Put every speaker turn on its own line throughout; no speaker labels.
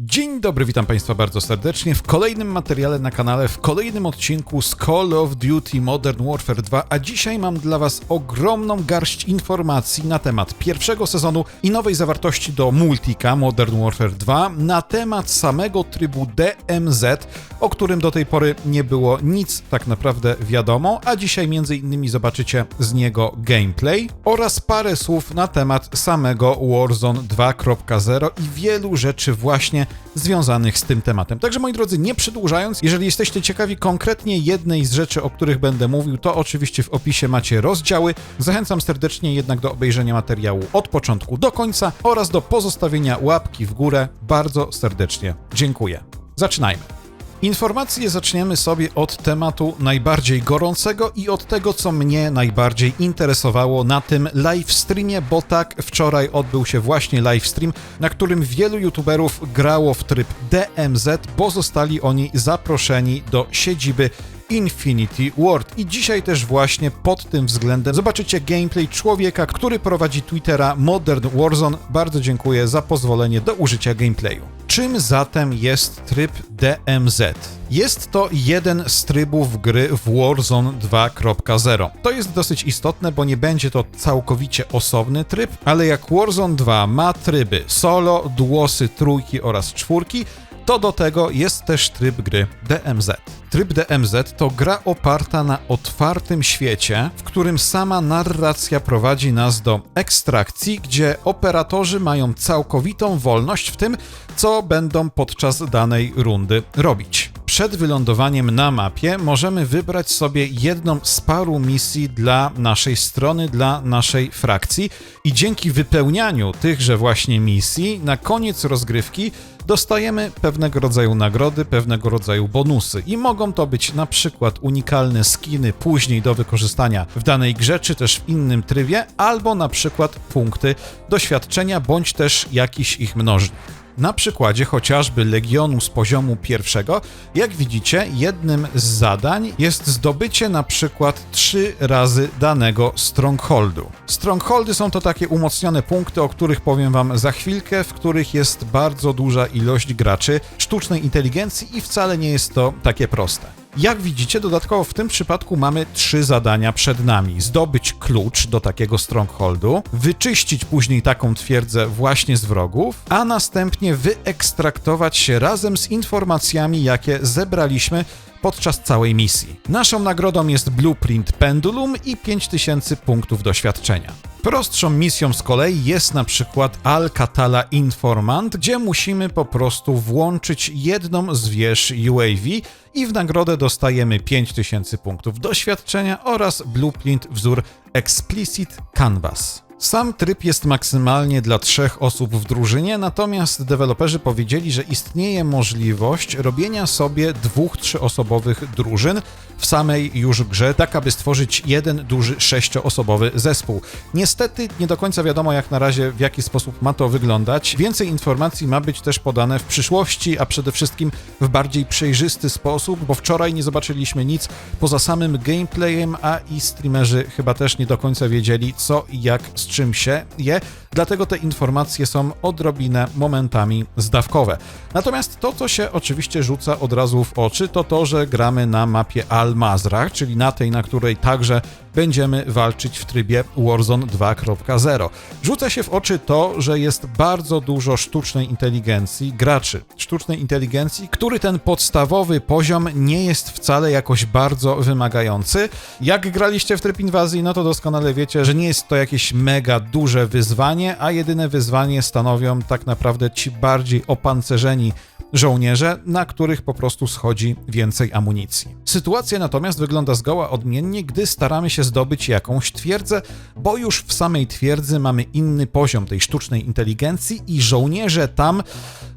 Dzień dobry, witam Państwa bardzo serdecznie w kolejnym materiale na kanale, w kolejnym odcinku z Call of Duty Modern Warfare 2, a dzisiaj mam dla Was ogromną garść informacji na temat pierwszego sezonu i nowej zawartości do Multika Modern Warfare 2, na temat samego trybu DMZ, o którym do tej pory nie było nic tak naprawdę wiadomo, a dzisiaj między innymi zobaczycie z niego gameplay oraz parę słów na temat samego Warzone 2.0 i wielu rzeczy właśnie związanych z tym tematem. Także moi drodzy, nie przedłużając, jeżeli jesteście ciekawi konkretnie jednej z rzeczy, o których będę mówił, to oczywiście w opisie macie rozdziały. Zachęcam serdecznie jednak do obejrzenia materiału od początku do końca oraz do pozostawienia łapki w górę. Bardzo serdecznie dziękuję. Zaczynajmy. Informacje zaczniemy sobie od tematu najbardziej gorącego i od tego, co mnie najbardziej interesowało na tym live streamie, bo tak wczoraj odbył się właśnie live stream, na którym wielu youtuberów grało w tryb DMZ, bo zostali oni zaproszeni do siedziby Infinity Ward. I dzisiaj też właśnie pod tym względem zobaczycie gameplay człowieka, który prowadzi Twittera Modern Warzone. Bardzo dziękuję za pozwolenie do użycia gameplayu. Czym zatem jest tryb DMZ? Jest to jeden z trybów gry w Warzone 2.0. To jest dosyć istotne, bo nie będzie to całkowicie osobny tryb, ale jak Warzone 2 ma tryby solo, duosy, trójki oraz czwórki, to do tego jest też tryb gry DMZ. Tryb DMZ to gra oparta na otwartym świecie, w którym sama narracja prowadzi nas do ekstrakcji, gdzie operatorzy mają całkowitą wolność w tym, co będą podczas danej rundy robić. Przed wylądowaniem na mapie możemy wybrać sobie jedną z paru misji dla naszej strony, dla naszej frakcji i dzięki wypełnianiu tychże właśnie misji na koniec rozgrywki dostajemy pewnego rodzaju nagrody, pewnego rodzaju bonusy i mogą to być na przykład unikalne skiny później do wykorzystania w danej grze, czy też w innym trybie, albo na przykład punkty doświadczenia, bądź też jakiś ich mnożnik. Na przykładzie chociażby Legionu z poziomu pierwszego, jak widzicie, jednym z zadań jest zdobycie na przykład trzy razy danego Strongholdu. Strongholdy są to takie umocnione punkty, o których powiem wam za chwilkę, w których jest bardzo duża ilość graczy sztucznej inteligencji i wcale nie jest to takie proste. Jak widzicie, dodatkowo w tym przypadku mamy trzy zadania przed nami. Zdobyć klucz do takiego strongholdu, wyczyścić później taką twierdzę właśnie z wrogów, a następnie wyekstraktować się razem z informacjami, jakie zebraliśmy podczas całej misji. Naszą nagrodą jest Blueprint Pendulum i 5000 punktów doświadczenia. Prostszą misją z kolei jest na przykład Alcatala Informant, gdzie musimy po prostu włączyć jedną z wież UAV i w nagrodę dostajemy 5000 punktów doświadczenia oraz Blueprint wzór Explicit Canvas. Sam tryb jest maksymalnie dla trzech osób w drużynie, natomiast deweloperzy powiedzieli, że istnieje możliwość robienia sobie dwóch, trzyosobowych drużyn w samej już grze, tak aby stworzyć jeden duży sześcioosobowy zespół. Niestety nie do końca wiadomo jak na razie w jaki sposób ma to wyglądać. Więcej informacji ma być też podane w przyszłości, a przede wszystkim w bardziej przejrzysty sposób, bo wczoraj nie zobaczyliśmy nic poza samym gameplayem, a i streamerzy chyba też nie do końca wiedzieli co i jak z czym się je, dlatego te informacje są odrobinę momentami zdawkowe. Natomiast to, co się oczywiście rzuca od razu w oczy, to to, że gramy na mapie Al-Mazrah, czyli na tej, na której także będziemy walczyć w trybie Warzone 2.0. Rzuca się w oczy to, że jest bardzo dużo sztucznej inteligencji, graczy sztucznej inteligencji, który ten podstawowy poziom nie jest wcale jakoś bardzo wymagający. Jak graliście w tryb inwazji, no to doskonale wiecie, że nie jest to jakieś mega duże wyzwanie, a jedyne wyzwanie stanowią tak naprawdę ci bardziej opancerzeni żołnierze, na których po prostu schodzi więcej amunicji. Sytuacja natomiast wygląda zgoła odmiennie, gdy staramy się zdobyć jakąś twierdzę, bo już w samej twierdzy mamy inny poziom tej sztucznej inteligencji i żołnierze tam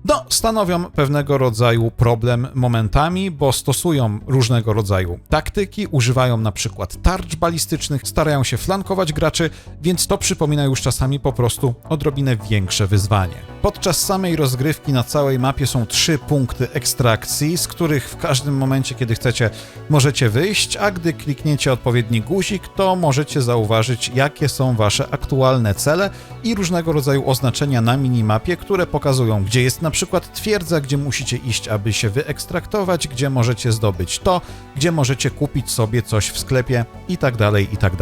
no, stanowią pewnego rodzaju problem momentami, bo stosują różnego rodzaju taktyki, używają na przykład tarcz balistycznych, starają się flankować graczy, więc to przypomina już czasami po prostu odrobinę większe wyzwanie. Podczas samej rozgrywki na całej mapie są trzy punkty ekstrakcji, z których w każdym momencie, kiedy chcecie, możecie wyjść, a gdy klikniecie odpowiedni guzik, to możecie zauważyć, jakie są wasze aktualne cele i różnego rodzaju oznaczenia na minimapie, które pokazują, gdzie jest na przykład twierdza, gdzie musicie iść, aby się wyekstraktować, gdzie możecie zdobyć to, gdzie możecie kupić sobie coś w sklepie i tak dalej, i tak.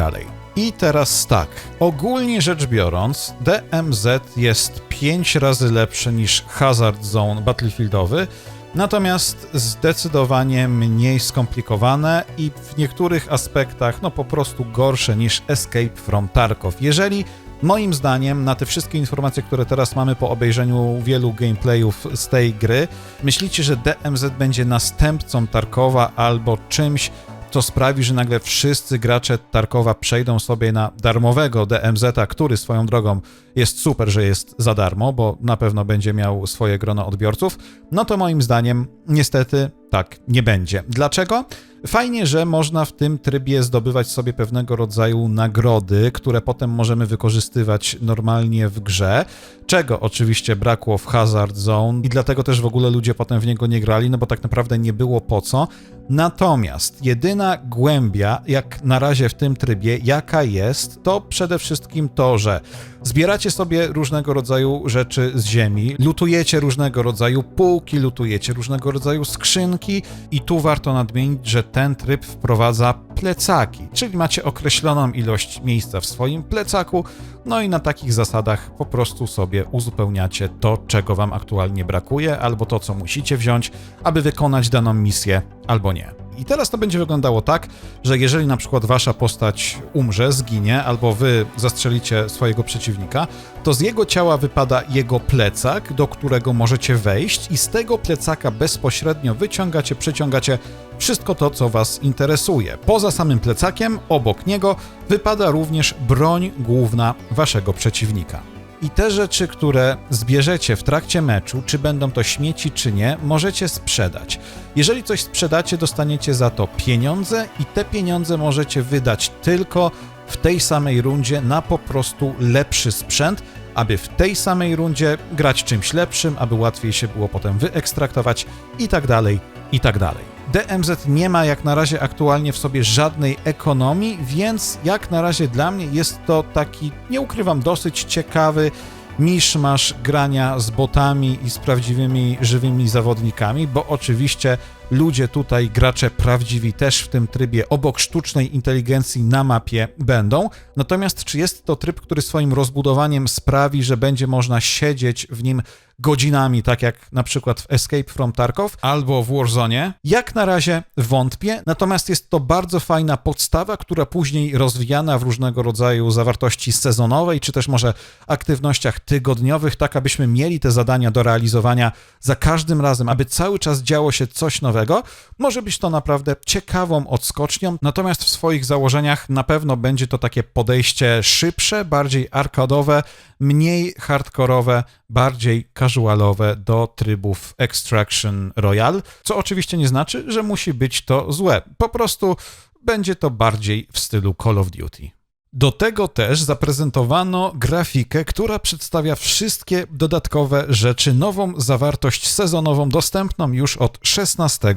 I teraz tak, ogólnie rzecz biorąc, DMZ jest 5 razy lepszy niż Hazard Zone Battlefieldowy, natomiast zdecydowanie mniej skomplikowane i w niektórych aspektach no po prostu gorsze niż Escape from Tarkov. Jeżeli moim zdaniem na te wszystkie informacje, które teraz mamy po obejrzeniu wielu gameplayów z tej gry, myślicie, że DMZ będzie następcą Tarkowa albo czymś, co sprawi, że nagle wszyscy gracze Tarkowa przejdą sobie na darmowego DMZ-a, który swoją drogą jest super, że jest za darmo, bo na pewno będzie miał swoje grono odbiorców, no to moim zdaniem niestety tak nie będzie. Dlaczego? Fajnie, że można w tym trybie zdobywać sobie pewnego rodzaju nagrody, które potem możemy wykorzystywać normalnie w grze, czego oczywiście brakło w Hazard Zone i dlatego też w ogóle ludzie potem w niego nie grali, no bo tak naprawdę nie było po co. Natomiast jedyna głębia, jak na razie w tym trybie, jaka jest, to przede wszystkim to, że zbieracie sobie różnego rodzaju rzeczy z ziemi, lutujecie różnego rodzaju półki, lutujecie różnego rodzaju skrzynki i tu warto nadmienić, że ten tryb wprowadza plecaki, czyli macie określoną ilość miejsca w swoim plecaku, no i na takich zasadach po prostu sobie uzupełniacie to, czego wam aktualnie brakuje, albo to, co musicie wziąć, aby wykonać daną misję, albo nie. I teraz to będzie wyglądało tak, że jeżeli na przykład wasza postać umrze, zginie, albo wy zastrzelicie swojego przeciwnika, to z jego ciała wypada jego plecak, do którego możecie wejść, i z tego plecaka bezpośrednio wyciągacie, przeciągacie wszystko to, co was interesuje. Poza samym plecakiem, obok niego, wypada również broń główna waszego przeciwnika. I te rzeczy, które zbierzecie w trakcie meczu, czy będą to śmieci, czy nie, możecie sprzedać. Jeżeli coś sprzedacie, dostaniecie za to pieniądze, i te pieniądze możecie wydać tylko w tej samej rundzie na po prostu lepszy sprzęt, aby w tej samej rundzie grać czymś lepszym, aby łatwiej się było potem wyekstraktować i tak dalej, i tak dalej. DMZ nie ma jak na razie aktualnie w sobie żadnej ekonomii, więc jak na razie dla mnie jest to taki, nie ukrywam, dosyć ciekawy miszmasz grania z botami i z prawdziwymi, żywymi zawodnikami, bo oczywiście ludzie tutaj, gracze prawdziwi też w tym trybie obok sztucznej inteligencji na mapie będą. Natomiast czy jest to tryb, który swoim rozbudowaniem sprawi, że będzie można siedzieć w nim godzinami, tak jak na przykład w Escape from Tarkov albo w Warzone? Jak na razie wątpię, natomiast jest to bardzo fajna podstawa, która później rozwijana w różnego rodzaju zawartości sezonowej, czy też może aktywnościach tygodniowych, tak abyśmy mieli te zadania do realizowania za każdym razem, aby cały czas działo się coś nowego, może być to naprawdę ciekawą odskocznią, natomiast w swoich założeniach na pewno będzie to takie podejście szybsze, bardziej arkadowe, mniej hardkorowe, bardziej casualowe do trybów Extraction Royale, co oczywiście nie znaczy, że musi być to złe. Po prostu będzie to bardziej w stylu Call of Duty. Do tego też zaprezentowano grafikę, która przedstawia wszystkie dodatkowe rzeczy, nową zawartość sezonową dostępną już od 16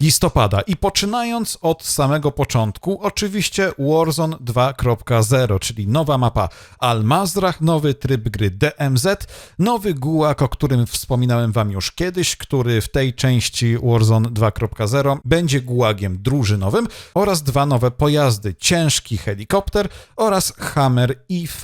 listopada. I poczynając od samego początku, oczywiście Warzone 2.0, czyli nowa mapa Al-Mazrah, nowy tryb gry DMZ, nowy gułak, o którym wspominałem wam już kiedyś, który w tej części Warzone 2.0 będzie gułagiem drużynowym oraz dwa nowe pojazdy, ciężki helikopter oraz Hammer IV.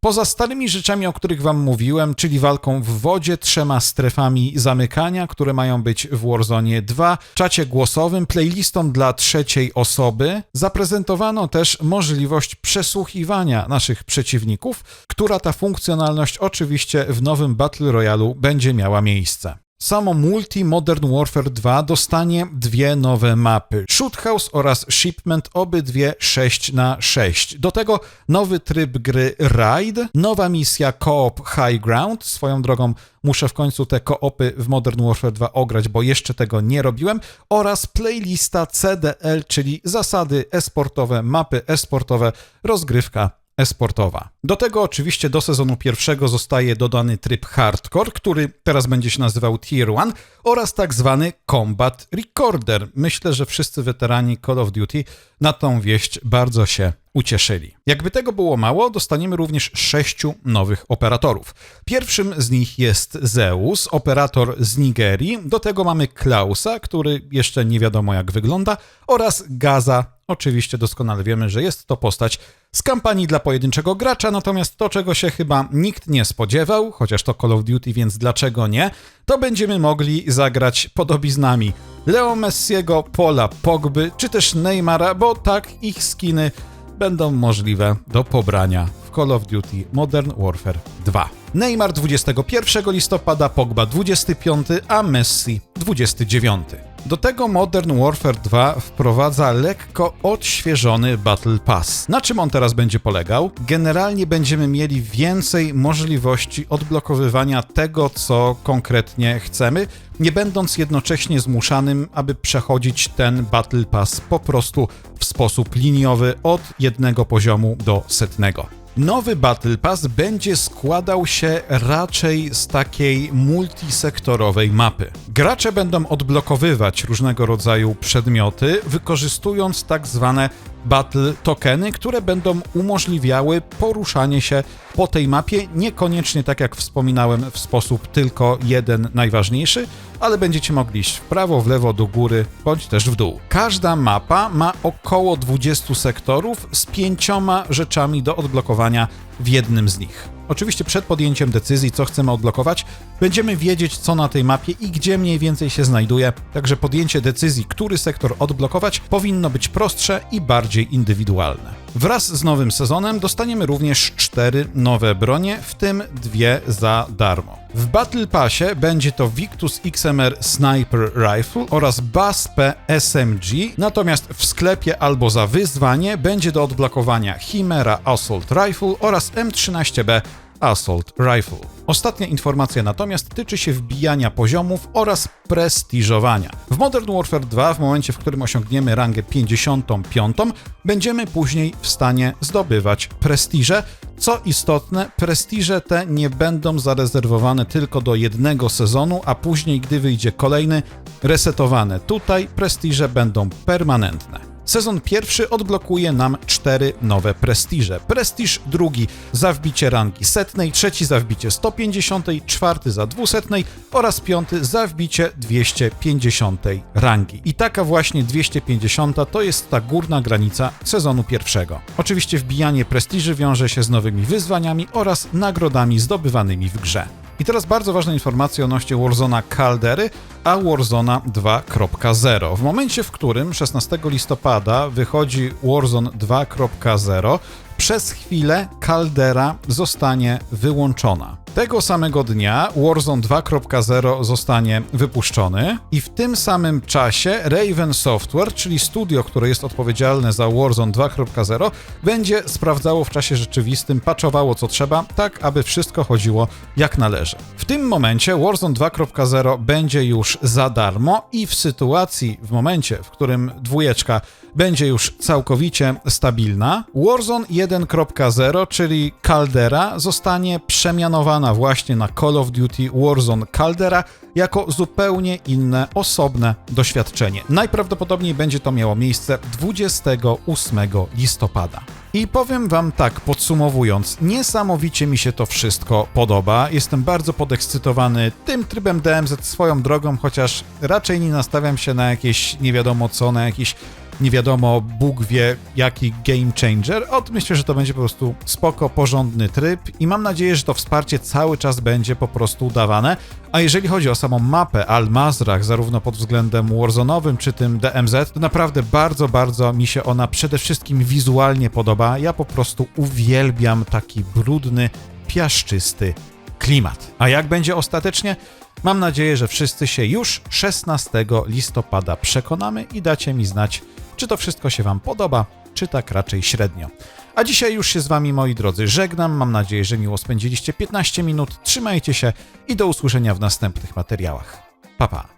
Poza starymi rzeczami, o których wam mówiłem, czyli walką w wodzie, trzema strefami zamykania, które mają być w Warzone 2, czacie głosowym, playlistą dla trzeciej osoby, zaprezentowano też możliwość przesłuchiwania naszych przeciwników, która ta funkcjonalność oczywiście w nowym Battle Royale będzie miała miejsce. Samo Multi Modern Warfare 2 dostanie dwie nowe mapy: Shoot House oraz Shipment, obydwie 6 na 6 Do tego nowy tryb gry Ride, nowa misja Coop High Ground. Swoją drogą muszę w końcu te koopy w Modern Warfare 2 ograć, bo jeszcze tego nie robiłem. Oraz playlista CDL, czyli zasady esportowe, mapy esportowe, rozgrywka esportowa. Do tego oczywiście do sezonu pierwszego zostaje dodany tryb hardcore, który teraz będzie się nazywał Tier 1 oraz tak zwany Combat Recorder. Myślę, że wszyscy weterani Call of Duty na tą wieść bardzo się ucieszyli. Jakby tego było mało, dostaniemy również sześciu nowych operatorów. Pierwszym z nich jest Zeus, operator z Nigerii. Do tego mamy Klausa, który jeszcze nie wiadomo jak wygląda, oraz Gaza. Oczywiście doskonale wiemy, że jest to postać z kampanii dla pojedynczego gracza, natomiast to, czego się chyba nikt nie spodziewał, chociaż to Call of Duty, więc dlaczego nie, to będziemy mogli zagrać podobiznami Leo Messiego, Pola Pogby, czy też Neymara, bo tak ich skiny będą możliwe do pobrania w Call of Duty Modern Warfare 2. Neymar 21 listopada, Pogba 25, a Messi 29. Do tego Modern Warfare 2 wprowadza lekko odświeżony Battle Pass. Na czym on teraz będzie polegał? Generalnie będziemy mieli więcej możliwości odblokowywania tego, co konkretnie chcemy, nie będąc jednocześnie zmuszanym, aby przechodzić ten Battle Pass po prostu w sposób liniowy od jednego poziomu do setnego. Nowy Battle Pass będzie składał się raczej z takiej multisektorowej mapy. Gracze będą odblokowywać różnego rodzaju przedmioty, wykorzystując tak zwane battle tokeny, które będą umożliwiały poruszanie się po tej mapie, niekoniecznie tak jak wspominałem w sposób tylko jeden najważniejszy, ale będziecie mogli iść w prawo, w lewo, do góry, bądź też w dół. Każda mapa ma około 20 sektorów z pięcioma rzeczami do odblokowania w jednym z nich. Oczywiście przed podjęciem decyzji, co chcemy odblokować, będziemy wiedzieć, co na tej mapie i gdzie mniej więcej się znajduje, także podjęcie decyzji, który sektor odblokować, powinno być prostsze i bardziej indywidualne. Wraz z nowym sezonem dostaniemy również cztery nowe bronie, w tym dwie za darmo. W Battle Passie będzie to Victus XMR Sniper Rifle oraz BAS-P SMG, natomiast w sklepie albo za wyzwanie będzie do odblokowania Chimera Assault Rifle oraz M13B Assault Rifle. Ostatnia informacja natomiast tyczy się wbijania poziomów oraz prestiżowania. W Modern Warfare 2, w momencie, w którym osiągniemy rangę 55, będziemy później w stanie zdobywać prestiże. Co istotne, prestiże te nie będą zarezerwowane tylko do jednego sezonu, a później, gdy wyjdzie kolejny, resetowane. Tutaj prestiże będą permanentne. Sezon pierwszy odblokuje nam cztery nowe prestiże. Prestiż drugi za wbicie rangi setnej, trzeci za wbicie 150, czwarty za dwusetnej oraz piąty za wbicie 250 rangi. I taka właśnie 250 to jest ta górna granica sezonu pierwszego. Oczywiście wbijanie prestiży wiąże się z nowymi wyzwaniami oraz nagrodami zdobywanymi w grze. I teraz bardzo ważna informacja odnośnie Warzona Caldery, a Warzona 2.0. W momencie, w którym 16 listopada wychodzi Warzone 2.0, przez chwilę Caldera zostanie wyłączona. Tego samego dnia Warzone 2.0 zostanie wypuszczony i w tym samym czasie Raven Software, czyli studio, które jest odpowiedzialne za Warzone 2.0, będzie sprawdzało w czasie rzeczywistym, patchowało co trzeba, tak aby wszystko chodziło jak należy. W tym momencie Warzone 2.0 będzie już za darmo i w sytuacji, w momencie, w którym dwójeczka będzie już całkowicie stabilna, Warzone 1.0, czyli Caldera, zostanie przemianowana właśnie na Call of Duty Warzone Caldera jako zupełnie inne, osobne doświadczenie. Najprawdopodobniej będzie to miało miejsce 28 listopada. I powiem Wam tak, podsumowując, niesamowicie mi się to wszystko podoba. Jestem bardzo podekscytowany tym trybem DMZ swoją drogą, chociaż raczej nie nastawiam się na jakieś nie wiadomo co, na jakieś nie wiadomo, Bóg wie jaki game changer. Od myślę, że to będzie po prostu spoko, porządny tryb i mam nadzieję, że to wsparcie cały czas będzie po prostu udawane. A jeżeli chodzi o samą mapę Al-Mazrach, zarówno pod względem Warzone'owym czy tym DMZ, to naprawdę bardzo, bardzo mi się ona przede wszystkim wizualnie podoba. Ja po prostu uwielbiam taki brudny, piaszczysty klimat. A jak będzie ostatecznie? Mam nadzieję, że wszyscy się już 16 listopada przekonamy i dacie mi znać, czy to wszystko się Wam podoba, czy tak raczej średnio. A dzisiaj już się z Wami, moi drodzy, żegnam. Mam nadzieję, że miło spędziliście 15 minut. Trzymajcie się i do usłyszenia w następnych materiałach. Pa, pa.